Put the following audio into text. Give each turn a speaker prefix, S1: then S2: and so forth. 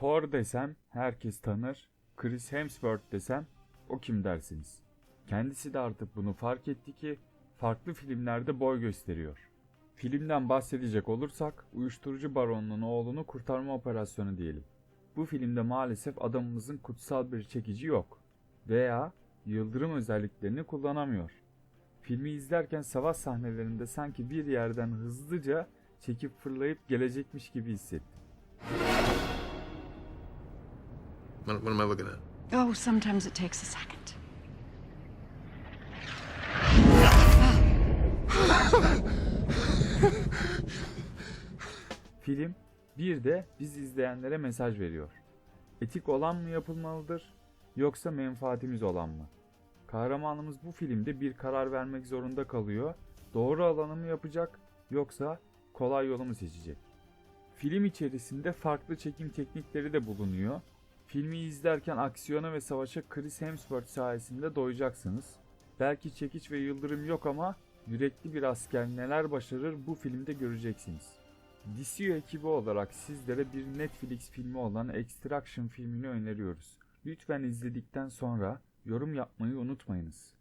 S1: Thor desem herkes tanır. Chris Hemsworth desem o kim dersiniz. Kendisi de artık bunu fark etti ki farklı filmlerde boy gösteriyor. Filmden bahsedecek olursak uyuşturucu baronunun oğlunu kurtarma operasyonu diyelim. Bu filmde maalesef adamımızın kutsal bir çekici yok veya yıldırım özelliklerini kullanamıyor. Filmi izlerken savaş sahnelerinde sanki bir yerden hızlıca çekip fırlayıp gelecekmiş gibi hissettim.
S2: What, what am I looking at?
S3: Oh, sometimes it takes a second.
S1: Film bir de biz izleyenlere mesaj veriyor. Etik olan mı yapılmalıdır yoksa menfaatimiz olan mı? Kahramanımız bu filmde bir karar vermek zorunda kalıyor. Doğru alanı mı yapacak yoksa kolay yolu mu seçecek? Film içerisinde farklı çekim teknikleri de bulunuyor. Filmi izlerken aksiyona ve savaşa Chris Hemsworth sayesinde doyacaksınız. Belki çekiç ve yıldırım yok ama yürekli bir asker neler başarır bu filmde göreceksiniz. DCU ekibi olarak sizlere bir Netflix filmi olan Extraction filmini öneriyoruz. Lütfen izledikten sonra yorum yapmayı unutmayınız.